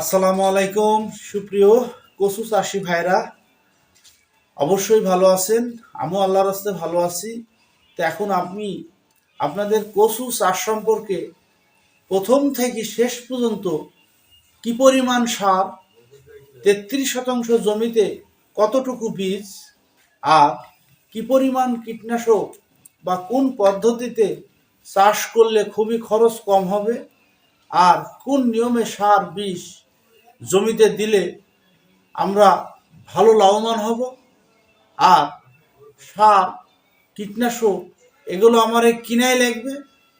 আসসালামু আলাইকুম, সুপ্রিয় কচু চাষি ভাইরা। অবশ্যই ভালো আছেন, আমিও আল্লাহর রাস্তে ভালো আছি। তো এখন আমি আপনাদের কচু চাষ সম্পর্কে প্রথম থেকে শেষ পর্যন্ত কি পরিমাণ সার, তেত্রিশ শতাংশ জমিতে কতটুকু বীজ, আর কি পরিমাণ কীটনাশক বা কোন পদ্ধতিতে চাষ করলে খুবই খরচ কম হবে, আর কোন নিয়মে সার, বিষ জমিতে দিলে আমরা ভালো লাভবান হব। আর সার, কীটনাশক, এগুলো আমার কিনাই লাগবে।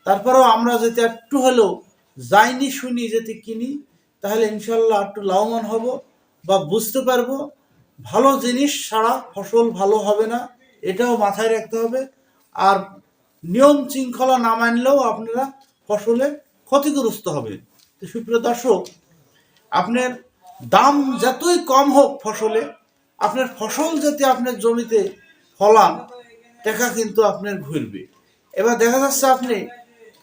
তারপরেও আমরা যদি একটু হলেও যাইনি, শুনি যদি কিনি, তাহলে ইনশাল্লাহ একটু লাভবান হব বা বুঝতে পারব, ভালো জিনিস ছাড়া ফসল ভালো হবে না, এটাও মাথায় রাখতে হবে। আর নিয়ম শৃঙ্খলা না মানলেও আপনারা ফসলে ক্ষতিগ্রস্ত হবে তো সুপ্রিয় দর্শক আপনার দাম যতই কম হোক ফসলে, আপনার ফসল যদি আপনার জমিতে ফলান, টাকা কিন্তু আপনার ঘুরবে। এবার দেখা যাচ্ছে আপনি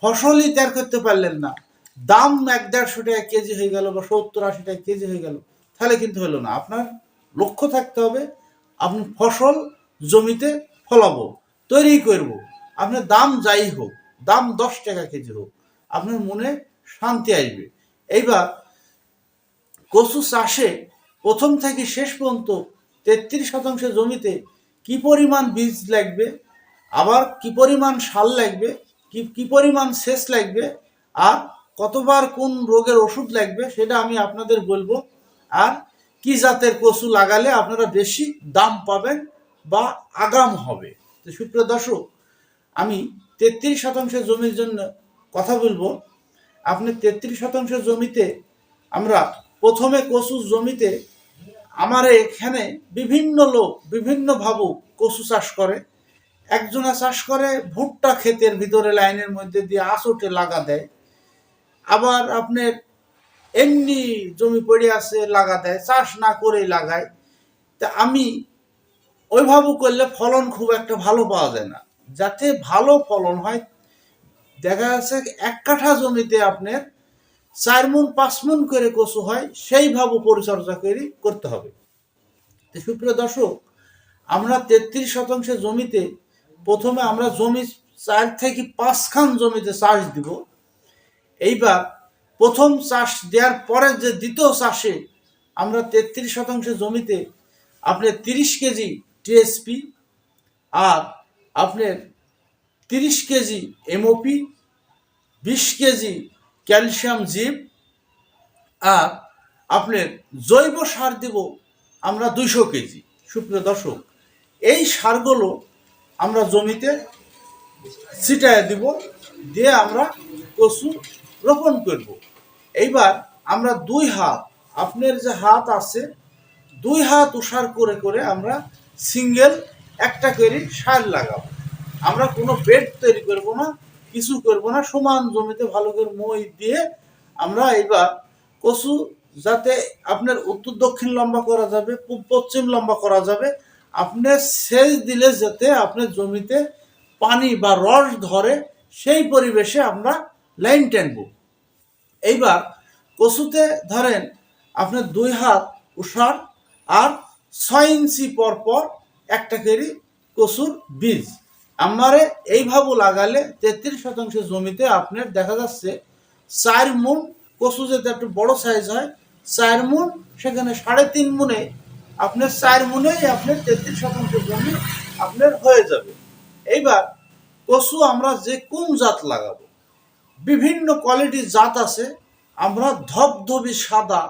ফসলই ত্যাগ করতে পারলেন না। দাম এক দেড়শো টাকা কেজি হয়ে গেল বা সত্তর আশি টাকা কেজি হয়ে গেল, তাহলে কিন্তু হলো না। আপনার লক্ষ্য থাকতে হবে, আপনি ফসল জমিতে ফলাবো, তৈরি করব। আপনার দাম যাই হোক, দাম দশ টাকা কেজি হোক, আপনার মনে শান্তি আসবে। এইবার কচু চাষে প্রথম থেকে শেষ পর্যন্ত তেত্রিশ শতাংশ জমিতে কি পরিমাণ বীজ লাগবে, আবার কি পরিমাণ সার লাগবে, কি কি পরিমাণ সেচ লাগবে, আর কতবার কোন রোগের ওষুধ লাগবে সেটা আমি আপনাদের বলব। আর কি জাতের কচু লাগালে আপনারা বেশি দাম পাবেন বা আগাম হবে। তো সুপ্রিয় দর্শক, আমি তেত্রিশ শতাংশ জমির জন্য কথা বলব। আপনি তেত্রিশ শতাংশ জমিতে আমরা প্রথমে কচু জমিতে আমার এখানে বিভিন্ন লোক, বিভিন্ন ভাবুক কচু চাষ করে। একজনা চাষ করে, ভুট্টা ক্ষেতের ভিতরে লাইনের মধ্যে দিয়ে আসটে লাগা দেয়। আবার আপনার এমনি জমি পড়ে আছে, লাগা দেয়, চাষ না করেই লাগায়। তা আমি ওইভাবে করলে ফলন খুব একটা ভালো পাওয়া যায় না। যাতে ভালো ফলন হয়, দেখা যাচ্ছে এক কাঠা জমিতে আপনার চার মন, পাঁচ মন করে কচু হয় সেইভাবে পরিচর্যা করে, করতে হবে। সুপ্রিয় দর্শক, আমরা তেত্রিশ শতাংশ জমিতে প্রথমে আমরা জমি চার থেকে পাঁচখান জমিতে চাষ দিব। এইবার প্রথম চাষ দেওয়ার পরে যে দ্বিতীয় চাষে আমরা তেত্রিশ শতাংশ জমিতে আপনার তিরিশ কেজি টিএসপি আর আপনার তিরিশ কেজি এমওপি বিশ কেজি ক্যালসিয়াম জিপ আর আপনার জৈব সার দেব আমরা দুইশো কেজি। সুপ্রিয় দর্শক, এই সারগুলো আমরা জমিতে ছিটায় দিব, দিয়ে আমরা কচু রোপণ করব। এইবার আমরা দুই হাত, আপনার যে হাত আছে, দুই হাত উষার করে করে আমরা সিঙ্গেল একটা করে সার লাগাবো। আমরা কোনো বেড তৈরি করব না কিছু করব না, সমান জমিতে ভালো করে মই দিয়ে আমরা এবার কচু যাতে আপনার উত্তর দক্ষিণ লম্বা করা যাবে, পূব পশ্চিম লম্বা করা যাবে, আপনার সেচ দিলে যাতে আপনার জমিতে পানি বা রস ধরে, সেই পরিবেশে আমরা লাইন টানব। এইবার কচুতে ধরেন আপনার দুই হাত উষার আর ছয় ইঞ্চি পর পর একটা করে কচুর বীজ। আমারে এইভাবে লাগালে তেত্রিশ শতাংশ জমিতে আপনার দেখা যাচ্ছে চার মুন কচু যদি একটু বড় সাইজ হয়, চার মুন সেখানে সাড়ে তিন মুনে আপনার চার মুনেই আপনার তেত্রিশ শতাংশ জমি আপনার হয়ে যাবে। এইবার কচু আমরা যে কোন জাত লাগাবো? বিভিন্ন কোয়ালিটির জাত আছে, আমরা ধবধবি সাদা,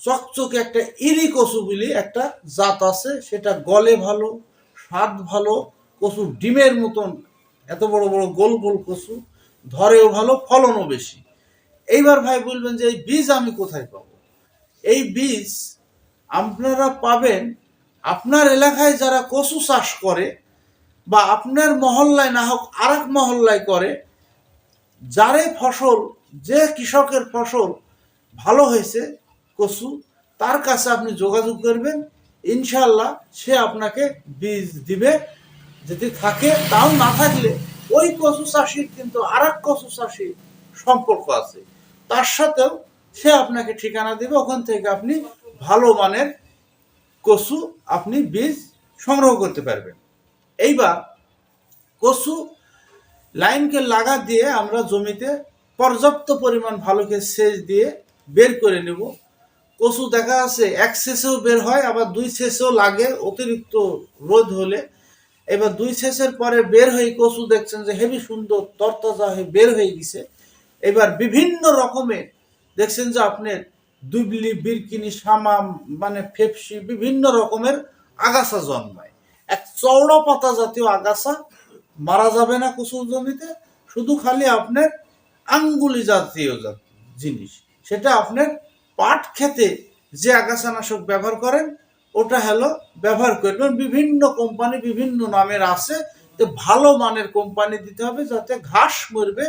চকচকে একটা ইরি কচু বলি একটা জাত আছে, সেটা গলে ভালো, স্বাদ ভালো কচু ডিমের মতন এত বড় বড় গোল গোল কচু, ধরেও ভালো, ফলনও বেশি। এইবার ভাই বলবেন যে এই বীজ আমি কোথায় পাবো? এই বীজ আপনারা পাবেন আপনার এলাকায় যারা কচু চাষ করে বা আপনার মহল্লায় না হোক আর এক মহল্লায় করে, যারে ফসল, যে কৃষকের ফসল ভালো হয়েছে কচু, তার কাছে আপনি যোগাযোগ করবেন। ইনশাল্লাহ সে আপনাকে বীজ দিবে। যদি থাকে, তাও না থাকলে ওই কচু চাষির কিন্তু আর এক কচু চাষির সম্পর্ক আছে। তার সাথেও সে আপনাকে ঠিকানা দেবে, ওখান থেকে আপনি ভালো মানের কচু আপনি বীজ সংগ্রহ করতে পারবেন। এইবার কচু লাইনকে লাগা দিয়ে আমরা জমিতে পর্যাপ্ত পরিমাণ ভালোকে সেচ দিয়ে বের করে নেব। কচু দেখা আছে এক সেচেও বের হয়, আবার দুই সেচেও লাগে, অতিরিক্ত রোদ হলে এবার দুই সেচের পরে বের হয়ে কচু দেখছেন যে হেভি সুন্দর তরতাজা হয়ে বের হয়ে গেছে। এবার বিভিন্ন রকমের দেখছেন যে আপনার দুবলি, বিরকিনি, শামা মানে ফেপসি বিভিন্ন রকমের আগাছা জন্মায়। এক চওড়া পাতা জাতীয় আগাছা, মারা যাবে না কুসুম জমিতে, শুধু খালি আপনার আঙ্গুলি জাতীয় জাত- জিনিস। সেটা আপনার পাট খেতে যে আগাছানাশক ব্যবহার করেন ওটা হলো ব্যবহার করবেন বিভিন্ন কোম্পানি বিভিন্ন নামের আছে। তো ভালো মানের কোম্পানি দিতে হবে যাতে ঘাস মরবে,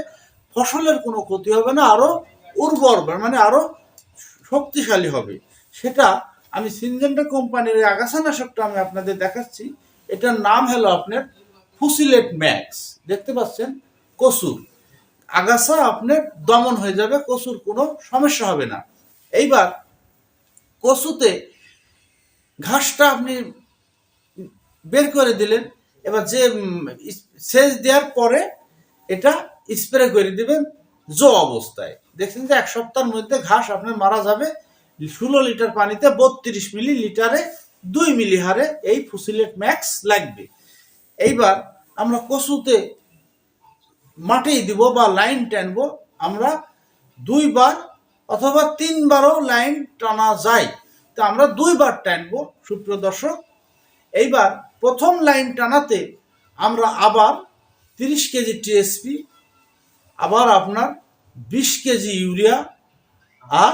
ফসলের কোনো ক্ষতি হবে না, আরও উর্বর মানে আরও শক্তিশালী হবে। সেটা আমি সিনজেন্টা কোম্পানির এই আগাছানাশকটা আমি আপনাদের দেখাচ্ছি। এটার নাম হলো আপনার ফুসিলেট ম্যাক্স। দেখতে পাচ্ছেন? কসুর। আগাছা আপনার দমন হয়ে যাবে, কসুর কোনো সমস্যা হবে না। এইবার কচুতে ঘাসটা আপনি বের করে দিলেন, এবার যে সেচ দেওয়ার পরে এটা স্প্রে করে দিবেন জো অবস্থায়। দেখছেন যে এক সপ্তাহের মধ্যে ঘাস আপনার মারা যাবে। ষোলো লিটার পানিতে বত্রিশ মিলি লিটারে দুই মিলি হারে এই ফুসিলেট ম্যাক্স লাগবে। এইবার আমরা কচুতে মাটি দিব বা লাইন টানবো, আমরা দুইবার অথবা তিনবারও লাইন টানা যায়। তো আমরা দুইবার টানবো, সুপ্রিয় দর্শক। এইবার প্রথম লাইন টানাতে আমরা আবার তিরিশ কেজি টিএসপি, আবার আপনার বিশ কেজি ইউরিয়া আর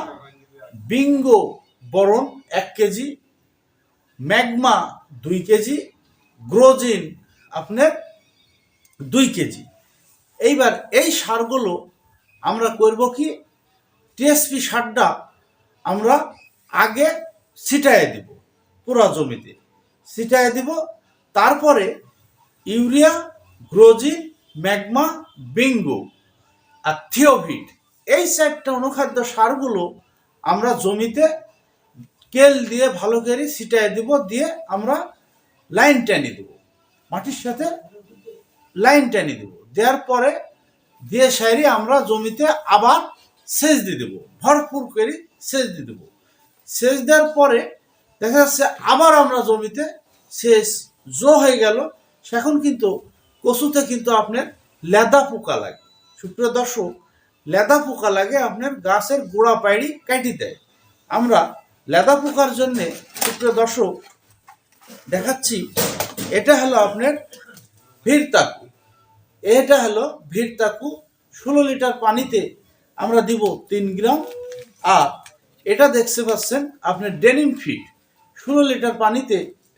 বিঙ্গো বরণ এক কেজি, ম্যাগমা দুই কেজি, গ্রোজিন আপনার দুই কেজি। এইবার এই সারগুলো আমরা করব কি? টিএসপি সারটা আমরা আগে ছিটায় দিব পুরো জমিতে। ছিটায় দিব, তারপরে ইউরিয়া, গ্রোজি, ম্যাগমা, বিঙ্গো আর থিওভিট এই চারটা অনুখাদ্য সারগুলো আমরা জমিতে কেল দিয়ে ভালো করে ছিটায় দিব, দিয়ে আমরা লাইন টেনে দেব, মাটির সাথে লাইন টেনে দেব। দেওয়ার পরে দিয়ে সাইরি আমরা জমিতে আবার সেচ দিয়ে দেবো, ভরপুর করে সেচ দিয়ে দেবো। সেচ দেওয়ার পরে দেখা যাচ্ছে আবার আমরা জমিতে সেচ জো হয়ে গেল। সেখন কিন্তু কচুতে কিন্তু আপনার লেদা পোকা লাগে। সুপ্রিয় দর্শক, লেদা পোকা লাগে আপনার গাছের গোড়া পাইড়ি কাটি দেয়। আমরা লেদা পোকার জন্যে, সুপ্রিয় দর্শক, দেখাচ্ছি, এটা হলো আপনার ভিড় তাকু। এটা হলো ভিড় তাকু। ষোলো লিটার পানিতে আমরা দিব তিন গ্রাম। আর এটা দেখতে পাচ্ছেন, আপনার ডেনিম ফিট ষোলো লিটার পানিতে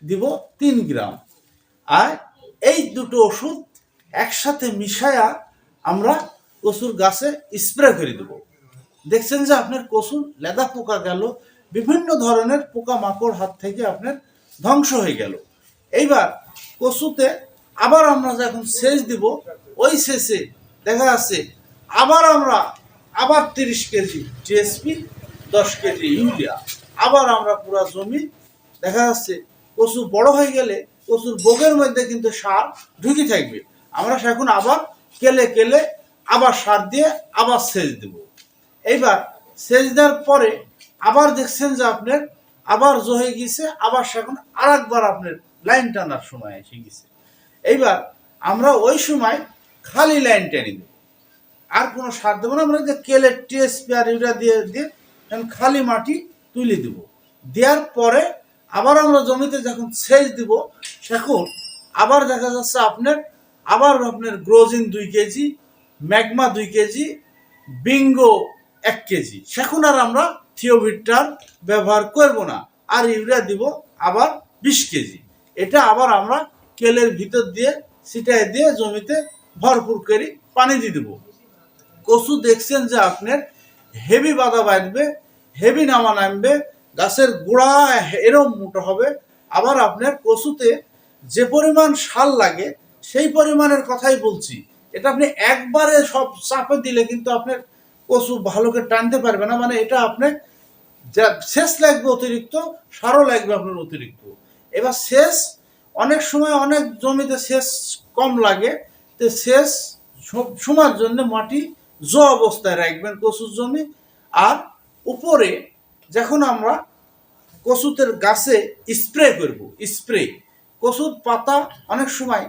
দিব তিন গ্রাম। আর এই দুটো ওষুধ একসাথে মিশায়া আমরা কচুর গাছে স্প্রে করে দেব। দেখছেন যে আপনার কচুর লেদা পোকা গেল, বিভিন্ন ধরনের পোকা মাকড় হাত থেকে আপনার ধ্বংস হয়ে গেল। এইবার কচুতে আবার আমরা যখন সেচ দিব, ওই সেচে দেখা যাচ্ছে আবার আমরা আবার তিরিশ কেজি টিএসপি দশ কেজি ইউরিয়া। আবার আমরা পুরো জমি, দেখা যাচ্ছে কচু বড় হয়ে গেলে কচুর বোগের মধ্যে কিন্তু সার ঢুকে থাকবে। আমরা এখন আবার কেলে কেলে আবার সার দিয়ে আবার সেচ দেব। এইবার সেচ দেওয়ার পরে আবার দেখছেন যে আপনার আবার জো হয়ে গেছে আবার সেখন আর একবার আপনার লাইন টানার সময় এসে গেছে এইবার আমরা ওই সময় খালি লাইন টেনে দেব আর কোনো সার দেবো না, আমরা যে কেলে টিএসপি আর ইউরিয়া দিয়ে দিয়ে এখন খালি মাটি তুলে দেব। দেওয়ার পরে আবার আমরা জমিতে যখন সেচ দিব সেখন আবার দেখা যাচ্ছে আপনার, আবার আপনার গ্রোজিন দুই কেজি, ম্যাগমা দুই কেজি, বিঙ্গো এক কেজি। সেখন আর আমরা থিওভিটার ব্যবহার করব না। আর ইউরিয়া দিব আবার বিশ কেজি। এটা আবার আমরা কেলের ভিতর দিয়ে, ছিটায় দিয়ে জমিতে ভরপুর করে, পানি দিয়ে দেবো। কচু দেখছেন যে আপনার হেভি বাধা বাঁধবে, হেভি নামা নামবে, গাছের গোড়া এরম মোটা হবে। আবার আপনার কচুতে যে পরিমাণ সার লাগে, সেই পরিমাণের কথাই বলছি। এটা আপনি একবারে সব চাপে দিলে কিন্তু আপনার কচু ভালো করে টানতে পারবে না। মানে এটা আপনি যা শেষ লাগবে অতিরিক্ত, সারও লাগবে আপনার অতিরিক্ত। এবার শেষ অনেক সময় অনেক জমিতে শেষ কম লাগে। তো শেষ সময়ের জন্য মাটি জ অবস্থায় রাখবেন কচুর জমি। আর উপরে যখন আমরা কচুতের গাছে স্প্রে করব স্প্রে কচুর পাতা অনেক সময়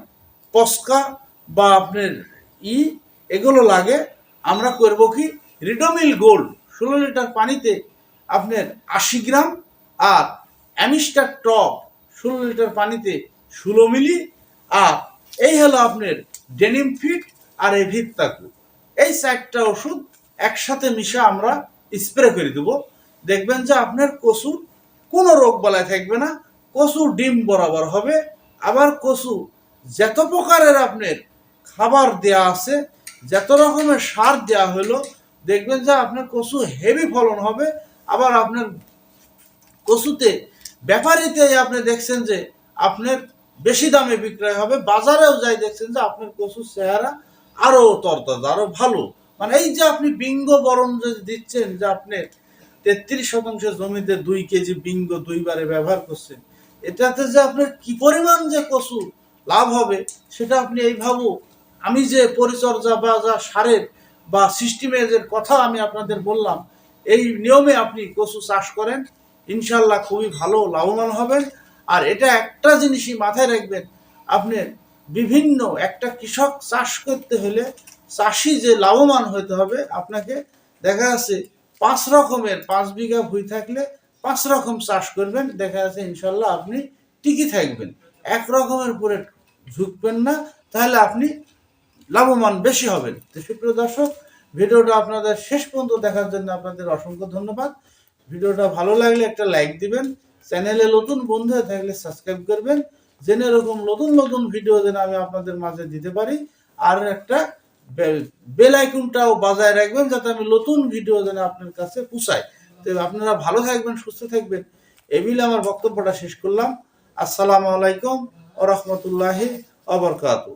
পস্কা বা আপনার ই, এগুলো লাগে। আমরা করব কি? রিডোমিল গোল্ড ষোলো লিটার পানিতে আপনার আশি গ্রাম আর অ্যামিস্টার টপ, ষোলো লিটার পানিতে ষোলো মিলি। আর এই হলো আপনার ডেনিম ফিট আর ভিত্তাকু এই চারটা ওষুধ একসাথে মিশে আমরা স্প্রে করে দেবো। দেখবেন যে আপনার কচুর কোনো রোগ বালাই থাকবে না, কচু ডিম বরাবর হবে। আবার কচু যত প্রকারের আপনার খাবার দেয়া আছে, যত রকমের সার দেয়া হলো, দেখবেন যে আপনার কচু হেভি ফলন হবে। আবার আপনার কচুতে ব্যাপারীতে আপনি দেখছেন যে আপনার বেশি দামে বিক্রয় হবে। বাজারেও যাই দেখছেন যে আপনার কচুর চেহারা আরও তরতাজা, আরও ভালো। মানে এই যে আপনি বিঙ্গ বরণ যে দিচ্ছেন, যে আপনি তেত্রিশ শতাংশ জমিতে দুই কেজি বিঙ্গ দুইবারে ব্যবহার করছেন, এটাতে যে আপনার কি পরিমাণ যে কচু লাভ হবে, সেটা আপনি এই ভাবো। আমি যে পরিচর্যা বা যা সারের বা সিস্টেমের কথা আমি আপনাদের বললাম, এই নিয়মে আপনি কচু চাষ করেন ইনশাল্লাহ খুবই ভালো, লাভবান হবেন। আর এটা একটা জিনিসই মাথায় রাখবেন, আপনি বিভিন্ন, একটা কৃষক চাষ করতে হলে চাষি যে লাভবান হতে হবে, আপনাকে দেখা যাচ্ছে পাঁচ রকমের, পাঁচ বিঘা ভুই থাকলে পাঁচ রকম চাষ করবেন, দেখা যাচ্ছে ইনশাল্লাহ আপনি টিকে থাকবেন। এক রকমের উপরে ঝুঁকবেন না, তাহলে আপনি লাভবান বেশি হবেন। তো সুপ্রিয় দর্শক, ভিডিওটা আপনাদের শেষ পর্যন্ত দেখার জন্য আপনাদের অসংখ্য ধন্যবাদ। ভিডিওটা ভালো লাগলে একটা লাইক দিবেন, চ্যানেলে নতুন বন্ধু হয়ে থাকলে সাবস্ক্রাইব করবেন। যেন এরকম নতুন নতুন ভিডিও যেন আমি আপনাদের মাঝে দিতে পারি। আর একটা বেল আইকনটাও বাজায় রাখবেন যাতে আমি নতুন ভিডিও যেন আপনার কাছে পুষাই তো আপনারা ভালো থাকবেন, সুস্থ থাকবেন। এবিল আমার বক্তব্যটা শেষ করলাম। আসসালামু আলাইকুম ও রহমতুল্লাহি অবরকাতু